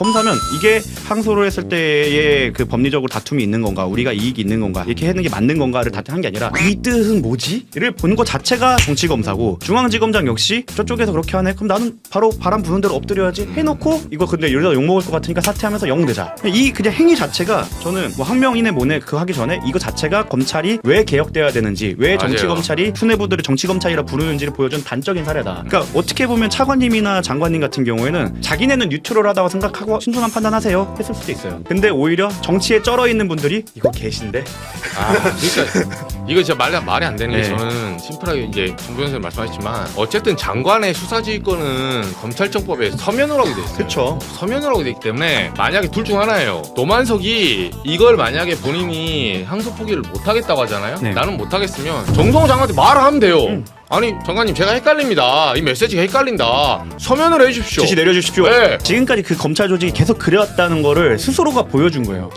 검사면 이게 항소를 했을 때의 그 법리적으로 다툼이 있는 건가 우리가 이익이 있는 건가 이렇게 하는 게 맞는 건가를 다투는 게 아니라 이 뜻은 뭐지?를 보는 것 자체가 정치 검사고 중앙지검장 역시 저쪽에서 그렇게 하네 그럼 나는 바로 바람 부는 대로 엎드려야지 해놓고 이거 근데 이러다 욕먹을 것 같으니까 사퇴하면서 영대자 이 그냥 행위 자체가 저는 뭐 항명인의 모네 그 하기 전에 이거 자체가 검찰이 왜 개혁돼야 되는지 왜 맞아요. 정치 검찰이 수뇌부들을 정치 검찰이라 부르는지를 보여준 단적인 사례다 그러니까 어떻게 보면 차관님이나 장관님 같은 경우에는 자기네는 뉴트럴하다고 생각하고 신중한 판단하세요 했을 수도 있어요 근데 오히려 정치에 쩔어 있는 분들이 이거 계신데 아, 그러니까 이거 진짜 말이, 말이 안 되는 게 네. 저는 심플하게 이제 정부 선생님 말씀하셨지만 어쨌든 장관의 수사지휘권은 검찰청법에 서면으로 하게 돼 있어요. 그쵸 서면으로 하게 되기 때문에 만약에 둘 중 하나예요. 노만석이 이걸 만약에 본인이 항소 포기를 못 하겠다고 하잖아요. 네. 나는 못 하겠으면 정성호 장관한테 말을 하면 돼요. 음. 아니 장관님 제가 헷갈립니다. 이 메시지가 헷갈린다. 서면으로 해주십시오. 지시 내려주십시오 네. 지금까지 그 검찰 조직이 계속 그래왔다는 거를 스스로가 보여준 거예요